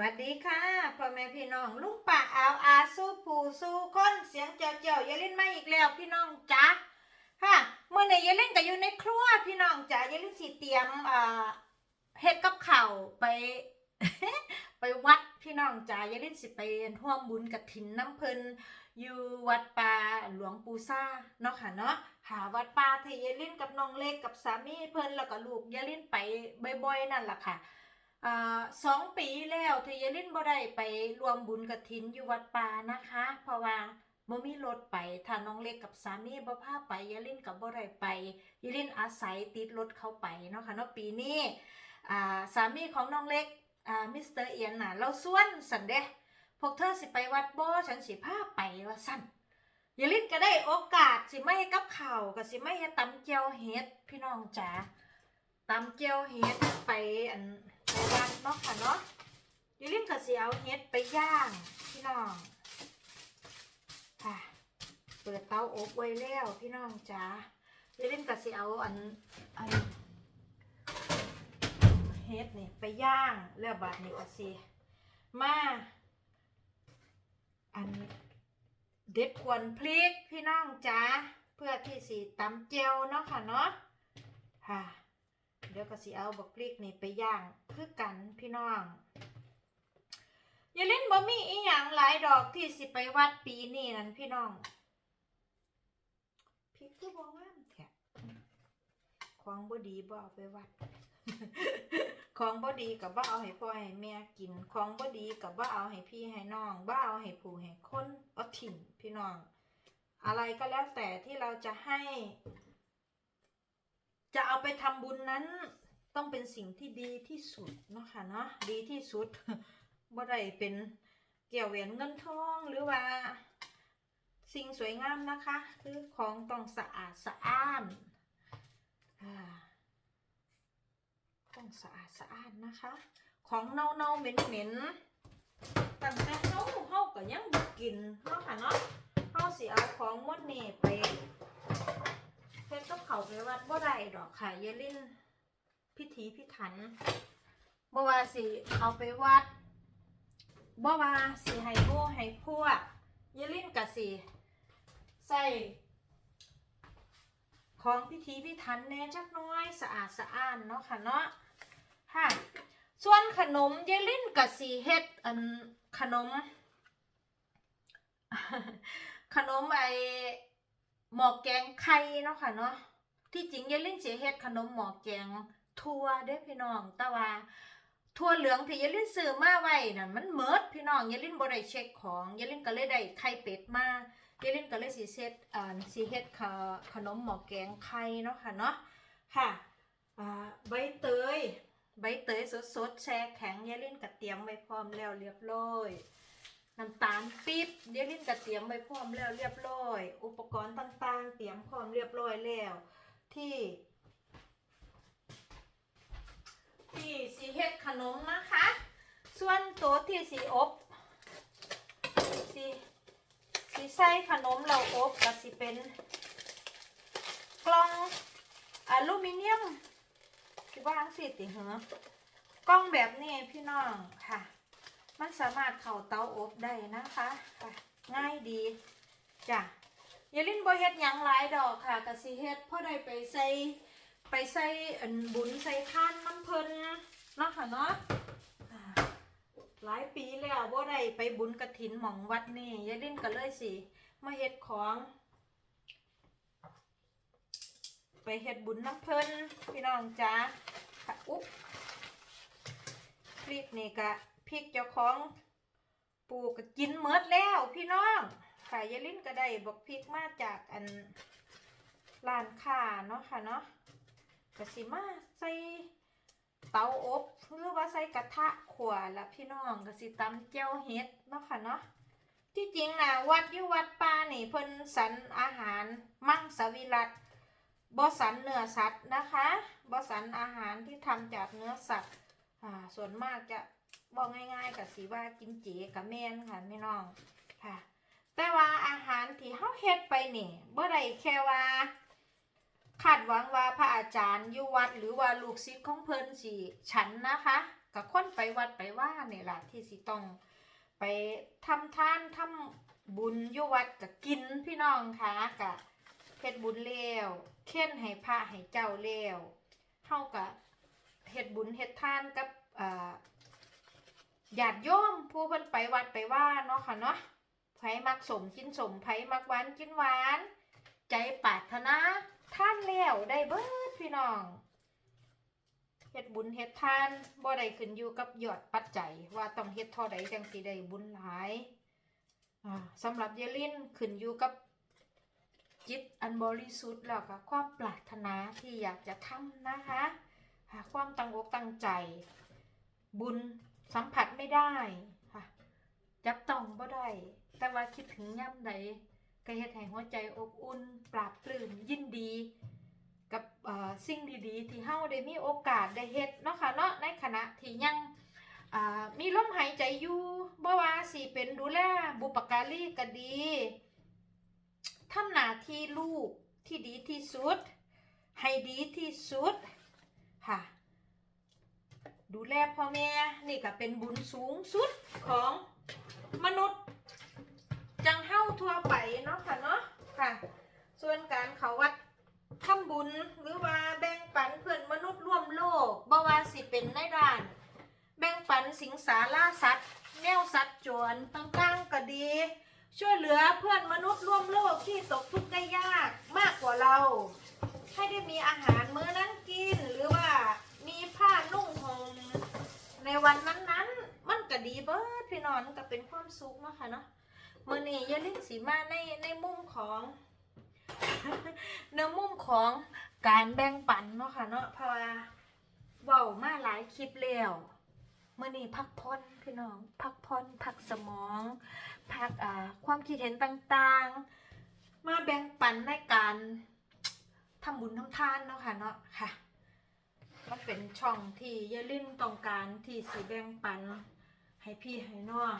วัสดีค่ะพ่อแม่พี่น้องลุงป่าอาวอาสู้ผู้สู้คนเสียงเจียวเจียวอย่าเล่นมาอีกแล้วพี่น้องจ๊ะค่ะเมื่อไหร่อย่าเล่นก็อยู่ในครัวพี่น้องจ๋าอย่าเล่นสิเตรียมอ่าเฮ็ดกับข้าวไป ไปวัดพี่น้องจ๋าอย่าเล่นสิไปร่วมบุญกับถินน้ำเพิ่นอยู่วัดป่าหลวงปู่ซ่าเนาะค่ะเนาะหาวัดป่าที่ยายลินกับน้องเล็กกับสามีเพิ่นแล้วก็ลูกยายลินไปบ่อยๆนั่นแหละค่ะ สองปีแล้วที่ยายลินบ่ได้ไปรวมบุญกฐินอยู่วัดป่านะคะ เพราะว่าบ่มีรถไปถ้าน้องเล็กกับสามีบ่พาไปยายลินกับบ่ได้ไปยายลินอาศัยติดรถเขาไปเนาะค่ะเนาะปีนี้อ่าสามีของน้องเล็กอ่ามิสเตอร์เอียนน่ะเราส่วนสันเด้พวกเธอสิไปวัดบ่ฉันสิพาไปว่าสั่นยายลินก็ได้โอกาสสิไม่ให้กับข้าวก็สิไม่ให้ตำเจียวเฮ็ดพี่น้องจ๋าตำเจียวเฮ็ดไปอัน วัดเนาะค่ะเนาะอย่าลืมกระเสียวเฮ็ดไปย่างพี่น้อง ค่ะ เปิดเตาอบไว้แล้วพี่น้องจ๋าอย่าลืมกระเสียวอันอันเฮ็ดนี่ไปย่างแล้วบาดนี้ก็สิมาอันเด็ดควรพริกพี่น้องจ๋าเพื่อที่สิตำเจียวเนาะค่ะเนาะค่ะ เดี๋ยวก็สิเอาบักพริกนี่ไปย่างคือกันพี่น้องอย่าเล่นบ่มีอีหยังหลายดอกที่สิไปวัดปีนี้นั่นพี่น้องพริกคือบ่งามแท้ของบ่ดีบ่เอาไปวัด ของบ่ดีก็บ่เอาให้พ่อให้แม่กิน ของบ่ดีก็บ่เอาให้พี่ให้น้องบ่เอาให้ผู้ให้คนเอาถิ่มพี่น้อง อะไรก็แล้วแต่ที่เราจะให้ จะเอาไปทำบุญนั้น ต้องเป็นสิ่งที่ดีที่สุดเนาะค่ะเนาะดีที่สุดบ่ได้เป็นเกี่ยวแหวนเงินทองหรือว่า สิ่งสวยงามนะคะ คือของต้องสะอาดสะอ้านต้องสะอาดสะอ้านนะคะ ของเน่าเน่าเหม็นเหม็นตั้งแต่เฮาเฮาก็ยังบ่กินเนาะค่ะเนาะเฮาสิเอาของมดนี่ไป ฮ็ดกับเขาไปวัดบ่ได้ดอกค่ะยาลินพิถีพิถันบ่ว่าสิเอาไปวัดบ่ว่าสิให้หมู่ให้พวกยาลินก็สิใส่ของพิถีพิถันแน่จักน้อยสะอาดสะอ้านเนาะค่ะเนาะค่ะส่วนขนมยายลินก็สิเฮ็ดอันขนม ขนมไอ หมอกแกงไข่เนาะค่ะเนาะที่จริงยายลิ้นเสิเฮ็ดขนมหมอกแกงทั่วเด้พี่น้อง แต่ว่าทั่วเหลืองที่ยายลิ้นซื้อมาไว้นั่นมันเมิดพี่น้องยายลิ้นบ่ได้เช็คของยายลิ้นก็เลยได้ไข่เป็ดมายายลิ้นก็เลยสิเซตอ่าสิเฮ็ดขนมหมอกแกงไข่เนาะค่ะเนาะค่ะอ่าใบเตยใบเตยสดๆแช่แข็งยายลิ้นก็เตรียมไว้พร้อมแล้วเรียบร้อย น้ำตาลปี๊บเดี๋ยวลินก็เตรียมไว้พร้อมแล้วเรียบร้อย อุปกรณ์ต่างๆ เตรียมพร้อมเรียบร้อยแล้ว ที่ ที่สีเฮ็ดขนมนะคะ ส่วนตัวที่สีอบสีสีใส่ขนมเราอบก็สิเป็นกล่องอลูมิเนียมคิดว่าทั้งสิติเหรอกล้องแบบนี้พี่น้องค่ะ มันสามารถเข้าเตาอบได้นะคะง่ายดีจ้ะอย่าลิ้นบ่เฮ็ดหยังหลายดอกค่ะกะสิเฮ็ดพอได้ไปใส่ไปใส่อันบุญใส่ท่านน้ำเพิ่นเนาะค่ะเนาะหลายปีแล้วบ่ได้ไปบุญกระถินหม่องวัดนี่ยายลิ้นก็เลยสิมาเฮ็ดของ ไปเฮ็ดบุญน้ำเพิ่นพี่น้องจ้าค่ะอุ๊บพริกนี่กะ ริกเจ้าของปลูกก็กินเมดแล้วพี่น้องค่ะยายลิ้นก็ได้บอกพริกมาจากอันร้านค้าเนาะค่ะเนาะก็สิมาใส่เตาอบหรือว่าใส่กระทะขวาละพี่น้องก็สิตำเจียวเฮ็ดเนาะค่ะเนาะที่จริงนะวัดอยู่วัดป่านี่เพิ่นสันอาหารมังสวิรัตบ่สันเนื้อสัตว์นะคะบ่สันอาหารที่ทำจากเนื้อสัตว์อ่าส่วนมากจะ บอกง่ายๆกับสีว่ากินเจกับแม่นค่ะพี่น้องค่ะ แต่ว่าอาหารที่เฮาเฮ็ดไปนี่บ่ได้แค่ว่าคาดหวังว่าพระอาจารย์อยู่วัดหรือว่าลูกศิษย์ของเพิ่นสิฉันนะคะกับคนไปวัดไปว่าเนี่ยล่ะที่สิต้องไปทำทานทำบุญอยู่วัดกับกินพี่น้องค่ะกับเฮ็ดบุญเลี้ยวเค้นให้พระให้เจ้าเลี้ยวเท่ากับเฮ็ดบุญเฮ็ดทานกับอ่า ญาติโยมผู้เพิ่นไปวัดไปว่าเนาะค่ะเนาะไผมักสมกินสมไผมักหวานกินหวาน ใจปรารถนาท่านแล้วได้เบิดพี่น้องเฮ็ดบุญเฮ็ดทานบ่ได้ขึ้นอยู่กับยอดปัจจัยว่าต้องเฮ็ดเท่าใดจังสิได้บุญหลายอ่าสำหรับเยลินขึ้นอยู่กับจิตอันบริสุทธิ์แล้วก็ความปรารถนาที่อยากจะทำนะคะ ความตั้งอกตั้งใจ บุญ สัมผัสไม่ได้ค่ะจับต้องบ่ได้แต่ว่าคิดถึงย่ำใดก็เฮ็ดให้หัวใจอบอุ่น ปราบปลื้มยินดี กับสิ่งดีๆ ที่เฮาได้มีโอกาสได้เฮ็ดเนาะค่ะเนาะในขณะที่ยังมีลมหายใจอยู่บ่ว่าสิเป็นดูแลบุปการีก็ดีทำหน้าที่ลูกที่ดีที่สุด ให้ดีที่สุดค่ะ ดูแลพ่อแม่นี่ก็เป็นบุญสูงสุดของมนุษย์ จังเฮ้าทั่วไปเนาะค่ะเนาะค่ะ ส่วนการเขาวัดทำบุญหรือว่าแบ่งปันเพื่อนมนุษย์ร่วมโลกบ่ว่าสิเป็นในด้าน แบ่งปันสิงสาราสัตว์ แนวสัตว์จวนต่างๆก็ดี ช่วยเหลือเพื่อนมนุษย์ร่วมโลกที่ตกทุกข์ได้ยากมากกว่าเรา ให้ได้มีอาหารมื้อนั้นกิน หรือว่ามีผ้านุ่งห่มในวันนั้นๆ มันก็ดีเบิดพี่น้องมันก็เป็นความสุขเนาะค่ะเนาะมื่อนี้ยาล่นสีมาในในมุมของในมุมของการแบ่งปันเนาะค่ะเนาะเพราะว่าเว้ามาหลายคลิปแล้วมื่อนี้พักผ่อนพี่น้อง พักผ่นพักสมอง พักอ่าความคิดเห็นต่างๆ มาแบ่งปันในการทำบุญทำทานเนาะค่ะเนาะค่ะมันเป็นช่องที่ยาลินต้องการที่สีแบ่งปันให้พี่ให้น้อง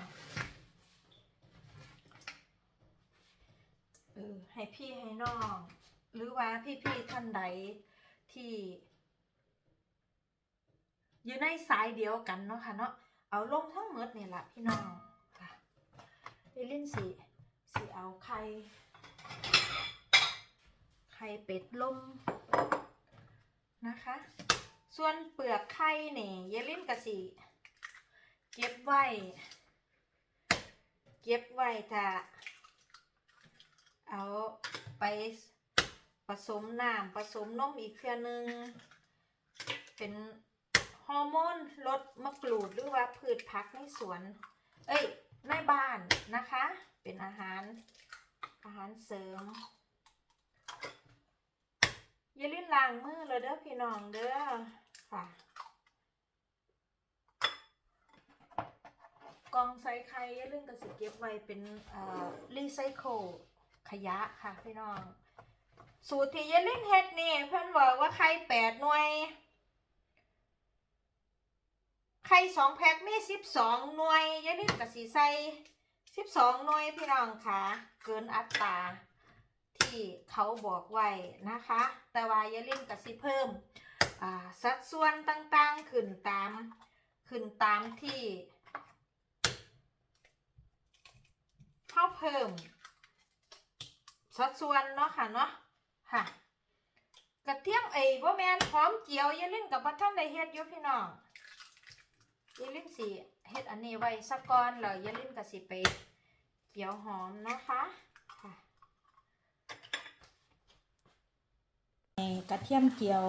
เออให้พี่ให้น้อง หรือว่าพี่ๆท่านใดที่ อยู่ในสายเดียวกันเนาะค่ะเนาะเอาลงทั้งหมดนี่แหละพี่น้องค่ะเอลินสีสีเอาไข่ไข่เป็ดลงนะคะ ส่วนเปลือกไข่เนี่ยเยลินกะสีเก็บไว้ เก็บไว้ถ้า เอาไปผสมน้ำผสมนมอีกเทื่อนึง เป็นฮอร์โมนลดมะกรูดหรือว่าพืชผักในสวน เอ้ยในบ้านนะคะ เป็นอาหารอาหารเสริม อย่าลืมล้างมือเลยเด้อพี่น้องเด้อค่ะกองใส่ไข่อย่าลืมกระสิเก็บไว้เป็นเอ่อรีไซเคิล ขยะค่ะพี่น้อง สูตรที่ยายลินเฮ็ดนี่เพิ่อนบอกว่าไข่แปดหน่วยไข่สองแพ็คมีสิบสองหน่วยยายลินกับสีใส่สิบสองหน่วยพี่น้องค่ะเกินอัตราที่เขาบอกไว้นะคะ แต่ว่ายายลินกับสีเพิ่มสัดส่วนต่างๆขึ้นตามขึ้นตามที่เขาเพิ่ม สัดส่วนเนาะค่ะเนาะค่ะกระเทียมไอ้บ่แมนหอมเจียวยาเล่นกับบัท่านได้เฮ็ดอยู่พี่น้องยาเล่นสิเฮ็ดอันนี้ไว้สักก่อนแล้วยาเล่นก็สิไปเจียวหอมนะคะค่ะกระเทียมเจียว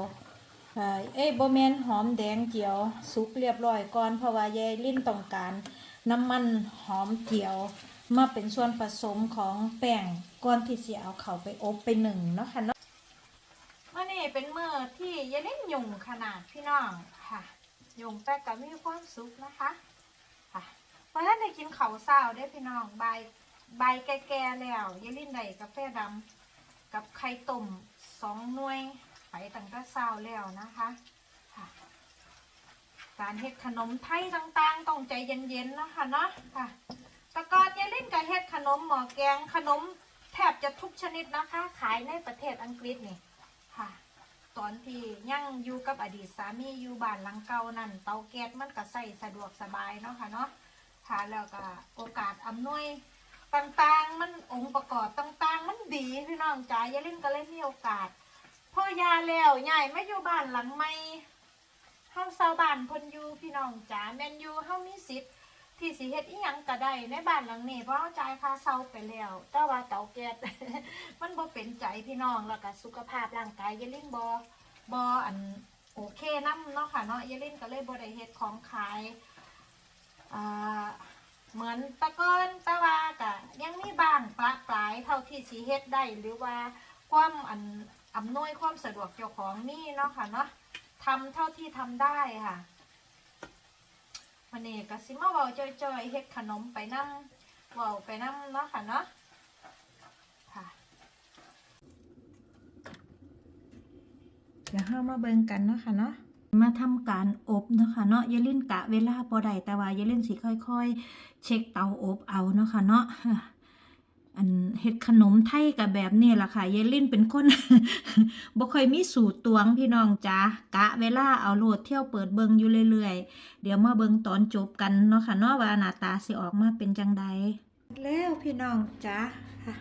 เอ่อเอ้ยบ่แมนหอมแดงเจียวสุกเรียบร้อยก่อนเพราะว่ายายลิ้นต้องการน้ำมันหอมเจียว มาเป็นส่วนผสมของแป้งก่อนที่จะเอาเขาไปอบไปหนึ่งเนาะค่ะเนาะอันนี้เป็นมือที่ยายเล่นหยุ่งขนาดพี่น้องค่ะหยุ่งแต่ก็มีความสุขนะคะค่ะเพราะถ้าได้กินข้าวเช้าได้พี่น้องใบใบแก่ๆแล้วยายเล่นได้กาแฟดำกับไข่ต้มสองหน่วยไปตั้งแต่เช้าแล้วนะคะค่ะการเฮ็ดขนมไทยต่างๆ ต้องใจเย็นๆนะคะเนาะค่ะ ตะกอนยายเล่นกับเฮ็ดขนมหมอแกงขนมแทบจะทุกชนิดนะคะ ขายในประเทศอังกฤษนี่ค่ะ ตอนที่ยังอยู่กับอดีตสามีอยู่บ้านหลังเก่านั่น เตาแก๊สมันก็ใส่สะดวกสบายเนาะค่ะเนาะค่ะแล้วก็โอกาสอำนวยต่างๆ มันองค์ประกอบต่างๆ มันดีพี่น้องจ๋ายายลินก็เลยมีโอกาสพ่อยาแล้วใหญ่ไม่อยู่บ้านหลังใหม่เฮาเซาบ้านพนอยู่พี่น้องจ๋าแมนยู่เฮามีสิทธิ์ ที่สิเฮ็ดอีหยังก็ได้ในบ้านหลังนี้เพราะเราจ่ายค่าเช่าไปแล้ว แต่ว่าเตาแก๊ส มันบ่เป็นใจพี่น้องแล้วก็สุขภาพร่างกายยาลินบ่บ่อันโอเคนำเนาะค่ะเนาะยาลินก็เลยบ่ได้เฮ็ดของขายอ่าเหมือนตะกอนต่ว่าก็ยังมีบ้างปลาปลายเท่าที่สิเฮ็ดได้หรือว่าความอันอำนวยความสะดวกเจ้าของนี่เนาะค่ะเนาะทำเท่าที่ทำได้ค่ะ วันนี้ก็สิมาเว้าจ่อยๆเฮ็ดขนมไปนำเว้าไปนำเนาะค่ะเนาะค่ะเดี๋ยวเรามาเบิ่งกันเนาะค่ะเนาะมาทำการอบเนาะค่ะเนาะอย่าลิ้นกะเวลาบ่ได้แต่ว่าอย่าลิ้นสิค่อยๆ เช็คเตาอบเอาเนาะค่ะเนาะ อันเฮ็ดขนมไทยกับแบบนี้ล่ะค่ะยายลิ้นเป็นคนบ่ค่อยมีสูตรตวงพี่น้องจ้ากะเวลาเอาโลดเที่ยวเปิดเบิงอยู่เรื่อยๆ เดี๋ยวมาเบิงตอนจบกันเนาะค่ะเนาะว่าหน้าตาสิออกมาเป็นจังใดแล้วพี่น้องจ้าค่ะ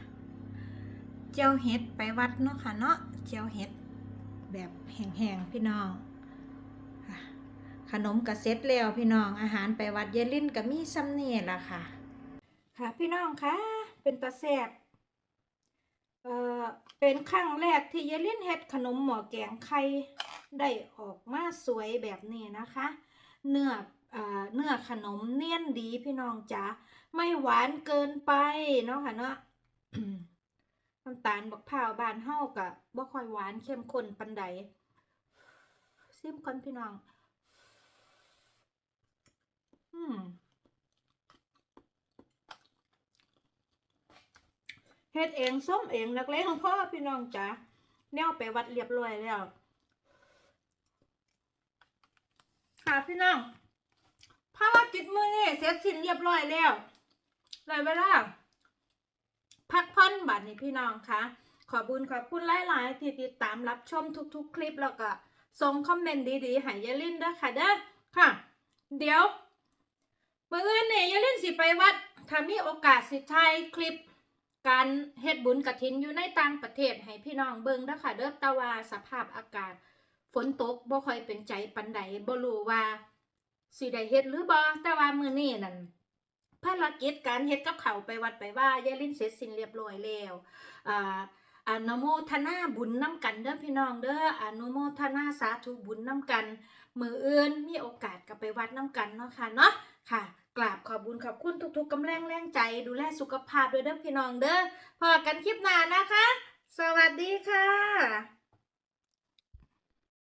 เจียวเห็ดไปวัดเนาะค่ะเนาะเจียวเห็ดแบบแห้งๆพี่น้องค่ะขนมกระเซ็ตแล้วพี่น้องอาหารไปวัดเยายลินก็มีซ้ำนี่ล่ะค่ะ ค่ะพี่น้องคะ เป็นตาแซ่บเอ่อเป็นครั้งแรกที่ยายลินเฮ็ดขนมหม้อแกงไข่ได้ออกมาสวยแบบนี้นะคะ เนื้อเนื้อขนมเนียนดีพี่น้องจ๋าไม่หวานเกินไปเนาะค่ะเนาะน้ำตาลบักพร้าวบานเฮาก็บ่ค่อยหวานเข้มข้นปานใดซิมก่อนพี่น้อง อืม เฮ็ดเองส้มเองนักเลงของพ่อพี่น้องจ๋าแนวไปวัดเรียบร้อยแล้วค่ะพี่น้องภารกิจมือนี้เสร็จสิ้นเรียบร้อยแล้วเลยเวลาพักผ่อนบัดนี้พี่น้องคะขอบุญขอบคุณหลายๆที่ติดตามรับชมทุกๆ คลิปแล้วก็ส่งคอมเมนต์ดีๆให้ยายลินด้วยค่ะเด้อค่ะ เดี๋ยวเมื่ออื่นนี่ยายลินสิไปวัดถ้ามีโอกาสสิถ่ายคลิป การเฮ็ดบุญกระถินอยู่ในต่างประเทศให้พี่น้องเบิ่งเด้อค่ะเด้อต่ว่าสภาพอากาศ ฝนตกบ่ค่อยเป็นใจปานใดบ่รู้ว่าสิได้เฮ็ดหรือบ่แต่ว่ามื้อนี้นั่นภารกิจการเฮ็ดกับเขาไปวัดไปว่ายายลินเสร็จสิ้นเรียบร้อยแล้วอ่าอนุโมทนาบุญน้ำกันเด้อพี่น้องเด้ออนุโมทนาสาธุบุญน้ำกัน มืออื่นมีโอกาสก็ไปวัดน้ำกันเนาะค่ะเนาะค่ะ กราบขอบบุญขอบคุณทุกๆกำลังแรงใจ ดูแลสุขภาพด้วยเด้อพี่น้องเด้อพอกันคลิปหน้านะคะ สวัสดีค่ะ